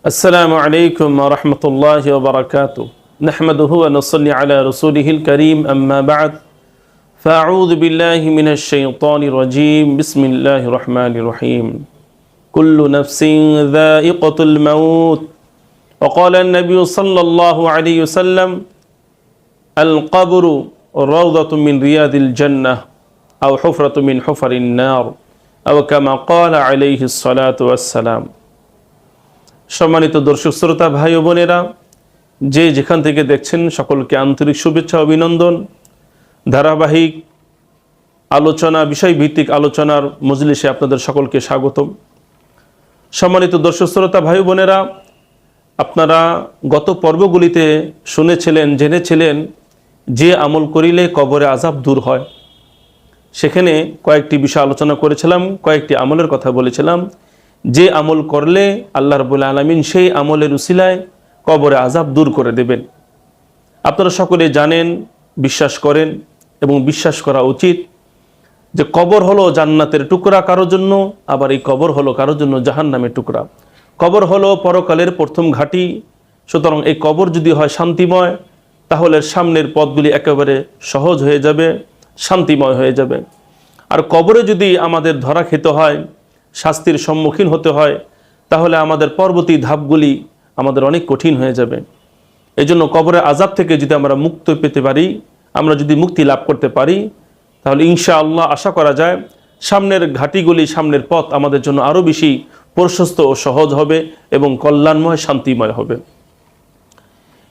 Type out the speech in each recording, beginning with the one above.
السلام عليكم ورحمة الله وبركاته. نحمده ونصلي على رسوله الكريم أما بعد. فأعوذ بالله من الشيطان الرجيم. بسم الله الرحمن الرحيم. كل نفس ذائقة الموت. وقال النبي صلى الله عليه وسلم القبر روضة من رياض الجنة أو حفرة من حفر النار أو كما قال عليه الصلاة والسلام. সম্মানিত দর্শক, শ্রোতা, ভাই ও বোনেরা, যে যেখান থেকে দেখছেন, সকলকে আন্তরিক শুভেচ্ছা, অভিনন্দন। ধারাবাহিক আলোচনা, বিষয়ভিত্তিক আলোচনার মজলিসে আপনাদের সকলকে স্বাগতম। সম্মানিত দর্শক, শ্রোতা, ভাই বোনেরা, আপনারা গত পর্বগুলিতে শুনেছিলেন, জেনেছিলেন যে আমল করিলে কবরে আজাব দূর হয়। সেখানে কয়েকটি বিষয় আলোচনা করেছিলাম, কয়েকটি আমলের কথা বলেছিলাম। যে আমল করলে আল্লাহ রবুল আলমিন সেই আমলের উসিলায় কবরে আজাব দূর করে দেবেন। আপনারা সকলে জানেন, বিশ্বাস করেন এবং বিশ্বাস করা উচিত যে কবর হলো জান্নাতের টুকরা কারোর জন্য, আবার এই কবর হলো কারোর জন্য জাহান নামের টুকরা। কবর হলো পরকালের প্রথম ঘাঁটি। সুতরাং এই কবর যদি হয় শান্তিময়, তাহলে সামনের পথগুলি একেবারে সহজ হয়ে যাবে, শান্তিময় হয়ে যাবে। আর কবরে যদি আমাদের ধরা খেতে হয় শাস্তির সম্মুখীন হতে হয়, তাহলে আমাদের পরবর্তী ধাপগুলি আমাদের অনেক কঠিন হয়ে যাবে। এই জন্য কবরের আজাব থেকে যদি আমরা মুক্ত পেতে পারি, আমরা যদি মুক্তি লাভ করতে পারি, তাহলে ইনশা আল্লাহ আশা করা যায় সামনের ঘাটিগুলি, সামনের পথ আমাদের জন্য আরও বেশি প্রশস্ত ও সহজ হবে এবং কল্যাণময়, শান্তিময় হবে।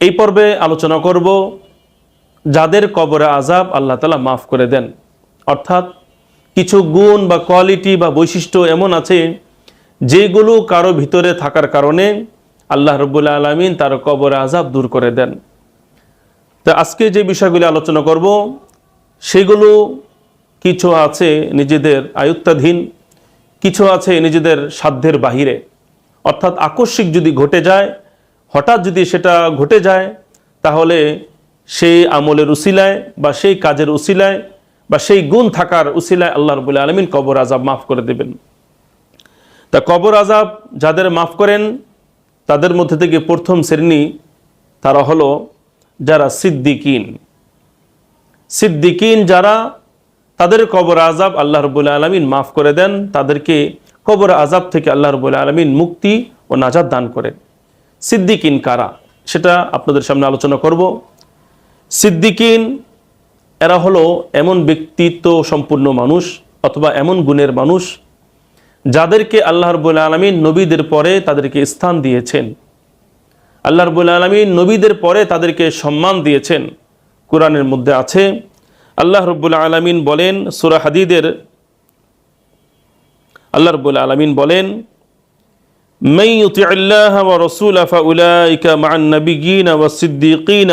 এই পর্বে আলোচনা করব, যাদের কবরে আজাব আল্লাহ তালা মাফ করে দেন, অর্থাৎ কিছু গুণ বা কোয়ালিটি বা বৈশিষ্ট্য এমন আছে যেগুলো কারও ভিতরে থাকার কারণে আল্লাহ রবুল্লা আলমিন তার কবরে আজাব দূর করে দেন। তা আজকে যে বিষয়গুলি আলোচনা করব, সেগুলো কিছু আছে নিজেদের আয়ত্তাধীন, কিছু আছে নিজেদের সাধ্যের বাহিরে। অর্থাৎ আকস্মিক যদি ঘটে যায়, হঠাৎ যদি সেটা ঘটে যায়, তাহলে সেই আমলের উসিলায় বা সেই কাজের উসিলায় বা সেই গুণ থাকার উসিলায় আল্লাহ রবুল্লা আলমিন কবর আজাব মাফ করে দেবেন। তা কবর আজাব যাদের মাফ করেন, তাদের মধ্যে থেকে প্রথম শ্রেণি তারা হলো যারা সিদ্দিকিন। সিদ্দিকিন যারা তাদের কবর আজাব আল্লাহ রবুল্লা আলমিন মাফ করে দেন, তাদেরকে কবর আজাব থেকে আল্লাহ রবুল্লা আলমিন মুক্তি ও নাজাদ দান করেন। সিদ্দিকিন কারা? সেটা আপনাদের সামনে আলোচনা করব। সিদ্দিকিন এরা হলো এমন ব্যক্তিত্ব সম্পূর্ণ মানুষ অথবা এমন গুণের মানুষ যাদেরকে আল্লাহ রবুল আলমিন নবীদের পরে তাদেরকে স্থান দিয়েছেন আল্লাহ রবুল আলমিন নবীদের পরে তাদেরকে সম্মান দিয়েছেন কোরআনের মধ্যে আছে আল্লাহ রব্বুল আলমিন বলেন সুরা হাদিদের আল্লাহ রব্বুল আলমিন বলেন من يطع الله ورسوله فأولئك مع النبيين والصديقين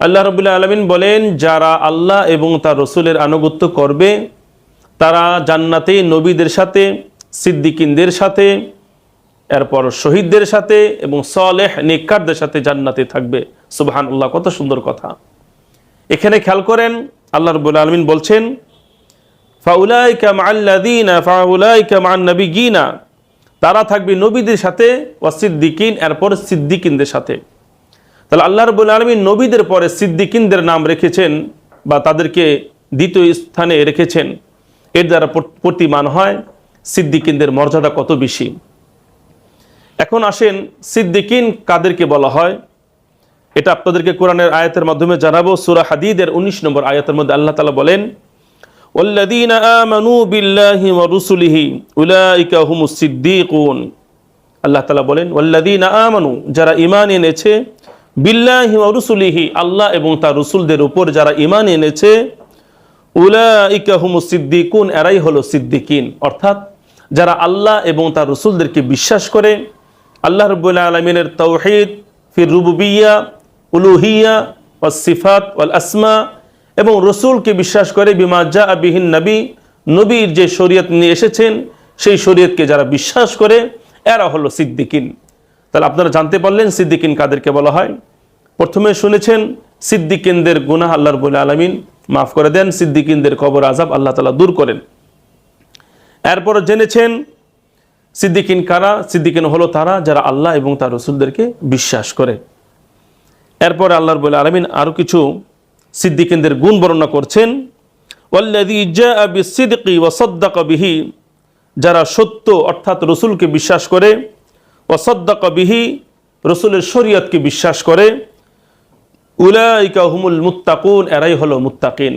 আল্লাহ রবুল্লা আলমিন বলেন, যারা আল্লাহ এবং তার রসুলের আনুগত্য করবে, তারা জান্নাতে নবীদের সাথে, সিদ্দিকিনদের সাথে, এরপর শহীদদের সাথে এবং সলেহ নিকারদের সাথে জান্নাতে থাকবে। সুবাহান আল্লাহ কত সুন্দর কথা। এখানে খেয়াল করেন, আল্লাহ রবুল আলমিন বলছেন ফাউলাই কাম আল্লাদিনা ফাউলাই কাম আন্নবী গিনা তারা থাকবে নবীদের সাথে ওয়াসিদ্দিকিন এরপর সিদ্দিকিনদের সাথে। তাহলে আল্লাহ রবুল আলমী নবীদের পরে সিদ্দিকিনদের নাম রেখেছেন বা তাদেরকে দ্বিতীয় স্থানে রেখেছেন। এর দ্বারা প্রতিমান হয়, সিদ্দিকিনদের মর্যাদা কত বেশি? এখন আসেন সিদ্দিকিন কাদেরকে বলা হয়? এটা আপনাদেরকে কোরআনের আয়াতের মাধ্যমে জানাব। সুরা হাদিদের উনিশ নম্বর আয়াতের মধ্যে আল্লাহ তালা বলেন والذين آمنوا بالله ورسله أولئك هم الصديقون আল্লাহ তালা বলেন ওয়াল্লাদিন আমানু যারা ইমান এনেছে বিল্লাহি রসুলিহি আল্লাহ এবং তার রসুলদের উপর যারা ইমান এনেছে উলাইকা হুমু সিদ্দিকুন এরাই হলো সিদ্দিকিন অর্থাৎ যারা আল্লাহ এবং তার রসুলদেরকে বিশ্বাস করে আল্লাহ রবুল্লা আলমিনের তৌহিদ ফির রুবুবিয়া উলুহিয়া ও সিফাত ওয়াল আসমা এবং রসুলকে বিশ্বাস করে বিমাজা আবিহীন নবী, নবীর যে শরীয়ত নিয়ে এসেছেন, সেই শরীয়তকে যারা বিশ্বাস করে, এরা হলো সিদ্দিকিন। তাহলে আপনারা জানতে পারলেন সিদ্দিকিন কাদেরকে বলা হয়। প্রথমে শুনেছেন, সিদ্দিকিনদের গুনাহ আল্লাহর বলে আলমিন মাফ করে দেন, সিদ্দিকিনদের কবর আজাব আল্লাহ তালা দূর করেন। এরপর জেনেছেন, সিদ্দিকিন কারা? সিদ্দিকিন হলো তারা যারা আল্লাহ এবং তার রসুলদেরকে বিশ্বাস করে। এরপর আল্লাহর বলে আলমিন আরও কিছু সিদ্দিকিনদের গুণ বর্ণনা করছেন, ওয়াল্লাযী জাআ বিসসিদকি ওয়া সাদ্দাকা বিহি যারা সত্য অর্থাৎ রসুলকে বিশ্বাস করে সাদ্দাকা বিহি রসুলের শরীয়তকে বিশ্বাস করে, উলাইকা হুমুল মুত্তাকুন এরাই হলো মুত্তাকিন।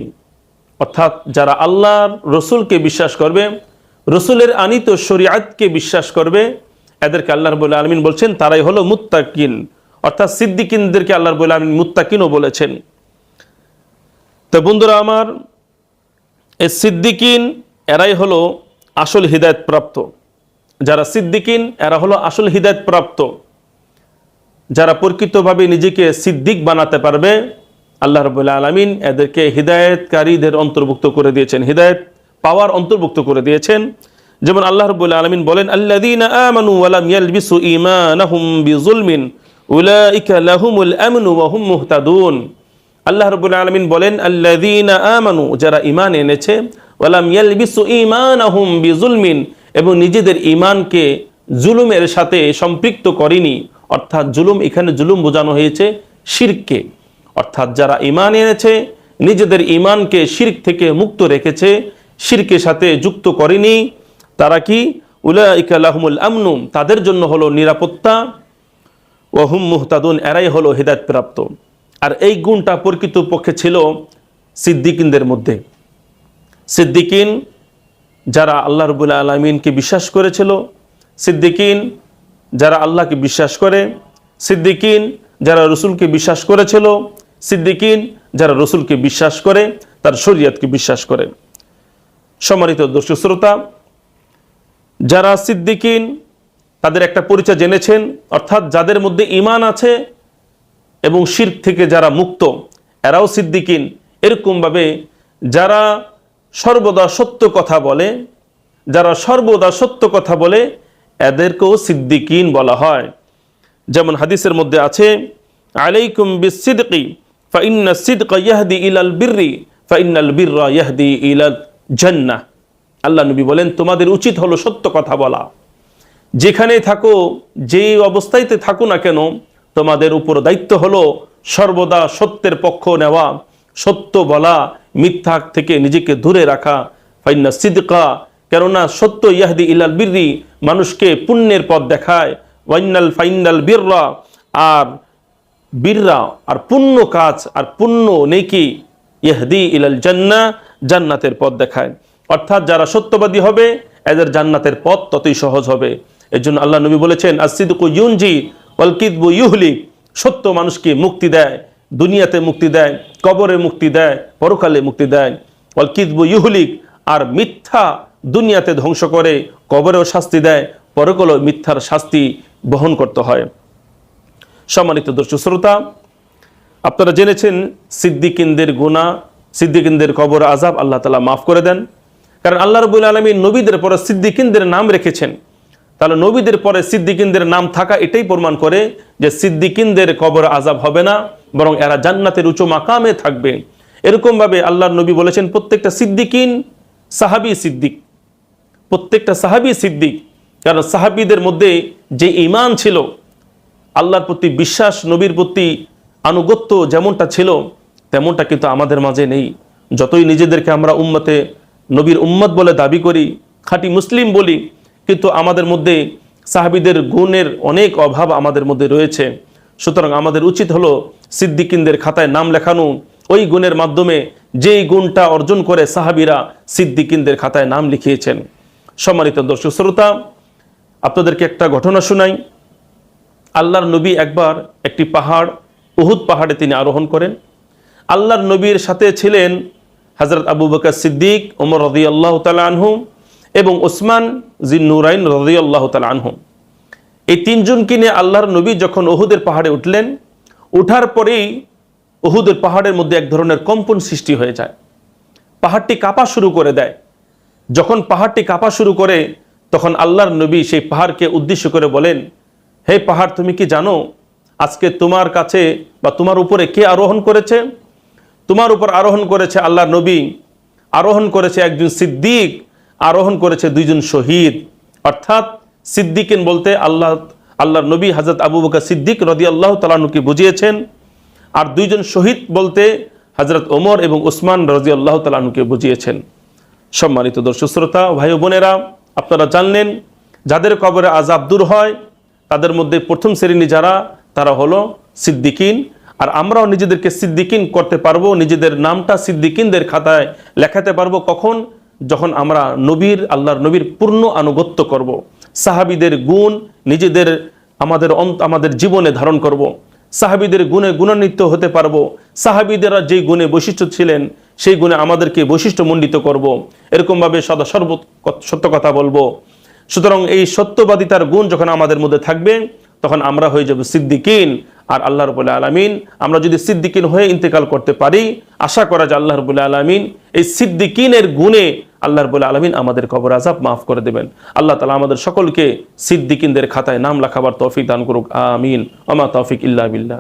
অর্থাৎ যারা আল্লাহর রসুলকে বিশ্বাস করবে, রসুলের আনিত শরিয়াতকে বিশ্বাস করবে, এদেরকে আল্লাহর বলে আলমিন বলছেন, তারাই হলো মুত্তাকিন। অর্থাৎ সিদ্দিকিনদেরকে আল্লাহর বলে আলমিন মুত্তাকিনও বলেছেন। তো বন্ধুরা আমার এই সিদ্দিকিন এরাই হলো আসল হৃদায়ত প্রাপ্ত যারা সিদ্দিকিন, এরা হলো আসল হৃদায়ত প্রাপ্ত যারা প্রকৃতভাবে নিজেকে সিদ্দিক বানাতে পারবে, আল্লাহ রবুল্লা আলমিন এদেরকে হৃদায়তকারীদের অন্তর্ভুক্ত করে দিয়েছেন। হৃদায়ত পাওয়ার অন্তর্ভুক্ত করে দিয়েছেন। যেমন আল্লাহ রবুল্লা আলমিন বলেন, আল্লাযীনা আমানু মুহতাদুন। আল্লাহ রবুল আলমিন বলেন, আল্লাযীনা আমানু যারা ইমান এনেছে ওয়া লাম ইয়ালবিসু ঈমানাহুম বিযুলমিন এবং নিজেদের ইমানকে জুলুমের সাথে সম্পৃক্ত করেনি, অর্থাৎ জুলুম, এখানে জুলুম বোঝানো হয়েছে শিরকে। অর্থাৎ যারা ইমান এনেছে, নিজেদের ইমানকে শির্ক থেকে মুক্ত রেখেছে, শিরকের সাথে যুক্ত করেনি, তারা কি? উলাইকালাহমুল আমনুম তাদের জন্য হলো নিরাপত্তা ওহুম মুহতাদুন, এরাই হলো হৃদায়ত প্রাপ্ত আর এই গুণটা প্রকৃত পক্ষে ছিল সিদ্দিকিনদের মধ্যে। সিদ্দিকিন যারা আল্লাহ রবুল্লা আলমিনকে বিশ্বাস করেছিল, সিদ্দিকিন যারা আল্লাহকে বিশ্বাস করে, সিদ্দিকিন যারা রসুলকে বিশ্বাস করেছিল, সিদ্দিকিন যারা রসুলকে বিশ্বাস করে, তার শরীয়তকে বিশ্বাস করে। সম্মানিত দর্শক শ্রোতা, যারা সিদ্দিকিন তাদের একটা পরিচয় জেনেছেন, অর্থাৎ যাদের মধ্যে ইমান আছে এবং শির থেকে যারা মুক্ত, এরাও সিদ্দিকিন। এরকমভাবে যারা সর্বদা সত্য কথা বলে, যারা সর্বদা সত্য কথা বলে, এদেরকেও সিদ্দিকিন বলা হয়। যেমন হাদিসের মধ্যে আছে, আলাইকুম বিসিদকি, ফাইন্না সিদকা ইয়াহদি ইলাল বিররি, ফাইন্নাল বিররা ইয়াহদি ইলাল জান্নাহ। আল্লাহ নবী বলেন, তোমাদের উচিত হলো সত্য কথা বলা। যেখানেই থাকো, যেই অবস্থাইতে থাকো না কেন তোমাদের উপর দায়িত্ব হলো সর্বদা সত্যের পক্ষ নেওয়া, সত্য বলা, মিথ্যা থেকে নিজেকে দূরে রাখা। ফাইন্না সিদকা, কেননা সত্য ইয়াহদি ইলাল বিররি, মানুষকে পুণ্যের পথ দেখায়। ওয়াইনাল ফাইনাল বীররা, আর বীররা, আর পুণ্য কাজ, আর পুণ্য নেকি ইহদি ইলাল জান্না, জান্নাতের পথ দেখায়। অর্থাৎ যারা সত্যবাদী হবে, এদের জান্নাতের পথ ততই সহজ হবে। এর জন্য আল্লাহ নবী বলেছেন আসিদকু ইউনজি ওয়ালকিদবু ইউহলিক সত্য মানুষকে মুক্তি দেয়, দুনিয়াতে মুক্তি দেয়, কবরে মুক্তি দেয়, পরকালে মুক্তি দেয়। ওয়ালকিদবু ইউহলিক আর মিথ্যা দুনিয়াতে ধ্বংস করে, কবরেও শাস্তি দেয়, পরকালেও মিথ্যার শাস্তি বহন করতে হয়। সম্মানিত দর্শক শ্রোতা, আপনারা জেনেছেন সিদ্দিকিনদের গুণা সিদ্দিকিনদের কবর আজাব আল্লাহ তালা মাফ করে দেন। কারণ আল্লাহ রবুল আলমী নবীদের পরে সিদ্দিকিনদের নাম রেখেছেন। তাহলে নবীদের পরে সিদ্দিকিনদের নাম থাকা এটাই প্রমাণ করে যে সিদ্দিকিনদের কবর আজাব হবে না, বরং এরা জান্নাতের উঁচু মাকামে থাকবে। এরকমভাবে আল্লাহর নবী বলেছেন, প্রত্যেকটা সিদ্দিকিন সাহাবি সিদ্দিক, প্রত্যেকটা সাহাবি সিদ্দিক। কারণ সাহাবিদের মধ্যে যে ইমান ছিল, আল্লাহর প্রতি বিশ্বাস, নবীর প্রতি আনুগত্য যেমনটা ছিল, তেমনটা কিন্তু আমাদের মাঝে নেই। যতই নিজেদেরকে আমরা উম্মতে, নবীর উম্মত বলে দাবি করি, খাঁটি মুসলিম বলি কিন্তু আমাদের মধ্যে সাহাবিদের গুণের অনেক অভাব আমাদের মধ্যে রয়েছে। সুতরাং আমাদের উচিত হলো সিদ্দিকিনদের খাতায় নাম লেখানো। ওই গুণের মাধ্যমে যেই গুণটা অর্জন করে সাহাবিরা সিদ্দিকিনদের খাতায় নাম লিখিয়েছেন। সম্মানিত দর্শক শ্রোতা, আপনাদেরকে একটা ঘটনা শোনাই। আল্লাহর নবী একবার একটি পাহাড়, উহুদ পাহাড়ে তিনি আরোহণ করেন। আল্লাহর নবীর সাথে ছিলেন হজরত আবু বকর সিদ্দিক ওমর রদি আল্লাহ আনহু। এবং ওসমান জিন্নুরাইন রদি আল্লাহ আনহু। এই তিনজনকে নিয়ে আল্লাহর নবী যখন ওহুদের পাহাড়ে উঠলেন, উঠার পরেই ওহুদের পাহাড়ের মধ্যে এক ধরনের কম্পন সৃষ্টি হয়ে যায়। পাহাড়টি কাঁপা শুরু করে দেয়। যখন পাহাড়টি কাঁপা শুরু করে, তখন আল্লাহর নবী সেই পাহাড়কে উদ্দেশ্য করে বলেন, হে পাহাড়, তুমি কি জানো, আজকে তোমার কাছে বা তোমার উপরে কে আরোহণ করেছে? তোমার উপর আরোহণ করেছে আল্লাহর নবী, আরোহণ করেছে একজন সিদ্দিক আরোহণ করেছে দুইজন শহীদ। অর্থাৎ সিদ্দিকিন বলতে আল্লাহ, আল্লাহর নবী হাজরত আবু বকর সিদ্দিক রদি আল্লাহ তালানুকে বুঝিয়েছেন। আর দুইজন শহীদ বলতে হজরত ওমর এবং উসমান রাজি আল্লাহ তালানুকে বুঝিয়েছেন। সম্মানিত দর্শক, শ্রোতা, ভাই বোনেরা, আপনারা জানলেন, যাদের কবরে আজাব দূর হয়, তাদের মধ্যে প্রথম শ্রেণি যারা, তারা হলো সিদ্দিকিন। আর আমরাও নিজেদেরকে সিদ্দিকিন করতে পারব, নিজেদের নামটা সিদ্দিকিনদের খাতায় লেখাতে পারব। কখন? যখন আমরা নবীর, আল্লাহর নবীর পূর্ণ আনুগত্য করব। সাহাবিদের গুণ নিজেদের আমাদের আমাদের জীবনে ধারণ করব। সাহাবিদের গুণে গুণান্বিত হতে পারব, সাহাবিদেরা যেই গুণে বৈশিষ্ট্য ছিলেন, সেই গুণে আমাদেরকে বৈশিষ্ট্যমণ্ডিত করব। এরকমভাবে সদা সর্ব সত্য কথা বলব সুতরাং এই সত্যবাদিতার গুণ যখন আমাদের মধ্যে থাকবে তখন আমরা হয়ে যাব সিদ্দিকিন আর আল্লাহ রবুল্লা আলমিন। আমরা যদি সিদ্দিকিন হয়ে ইন্তেকাল করতে পারি, আশা করা যায় আল্লাহ রবুল্লা আলমিন এই সিদ্দিকিনের গুণে আল্লাহ রবুল্লা আলমিন আমাদের কবর আজাব মাফ করে দেবেন। আল্লাহ তালা আমাদের সকলকে সিদ্দিকিনদের খাতায় নাম লেখাবার তৌফিক দান করুক। আমিন। আমা তৌফিক ইল্লা বিল্লাহ।